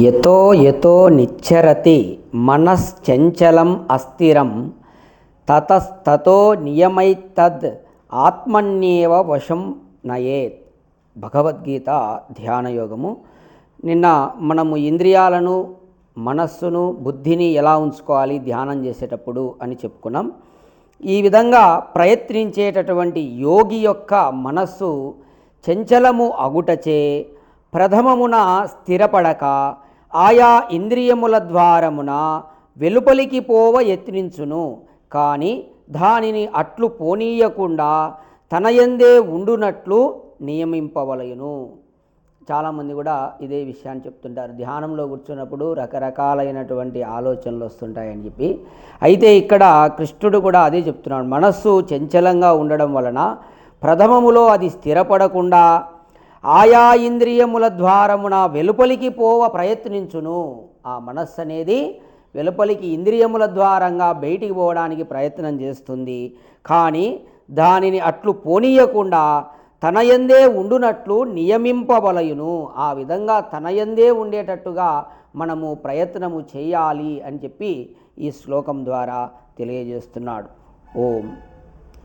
యతో యతో నిచ్చరతి మనశ్చంచలం అస్థిరం తతస్తతో నియమైతద్ ఆత్మన్యేవ వశం నయేత్. భగవద్గీత ధ్యానయోగము. నిన్న మనము ఇంద్రియాలను మనస్సును బుద్ధిని ఎలా ఉంచుకోవాలి ధ్యానం చేసేటప్పుడు అని చెప్పుకున్నాం. ఈ విధంగా ప్రయత్నించేటటువంటి యోగి యొక్క మనస్సు చంచలము అగుటచే ప్రథమమున స్థిరపడక ఆయా ఇంద్రియముల ద్వారమున వెలుపలికి పోవ యత్నించును. కానీ దానిని అట్లు పోనీయకుండా తనయందే ఉండునట్లు నియమింపవలయును. చాలామంది కూడా ఇదే విషయాన్ని చెప్తుంటారు. ధ్యానంలో కూర్చున్నప్పుడు రకరకాలైనటువంటి ఆలోచనలు వస్తుంటాయని చెప్పి. అయితే ఇక్కడ కృష్ణుడు కూడా అదే చెప్తున్నాడు. మనస్సు చంచలంగా ఉండడం వలన ప్రథమములో అది స్థిరపడకుండా ఆయా ఇంద్రియముల ద్వారమున వెలుపలికి పోవ ప్రయత్నించును. ఆ మనస్సు అనేది వెలుపలికి ఇంద్రియముల ద్వారంగా బయటికి పోవడానికి ప్రయత్నం చేస్తుంది. కానీ దానిని అట్లు పోనీయకుండా తనయందే ఉండునట్లు నియమింపబలయును ఆ విధంగా తనయందే ఉండేటట్టుగా మనము ప్రయత్నము చేయాలి అని చెప్పి ఈ శ్లోకం ద్వారా తెలియజేస్తున్నాడు. ఓం.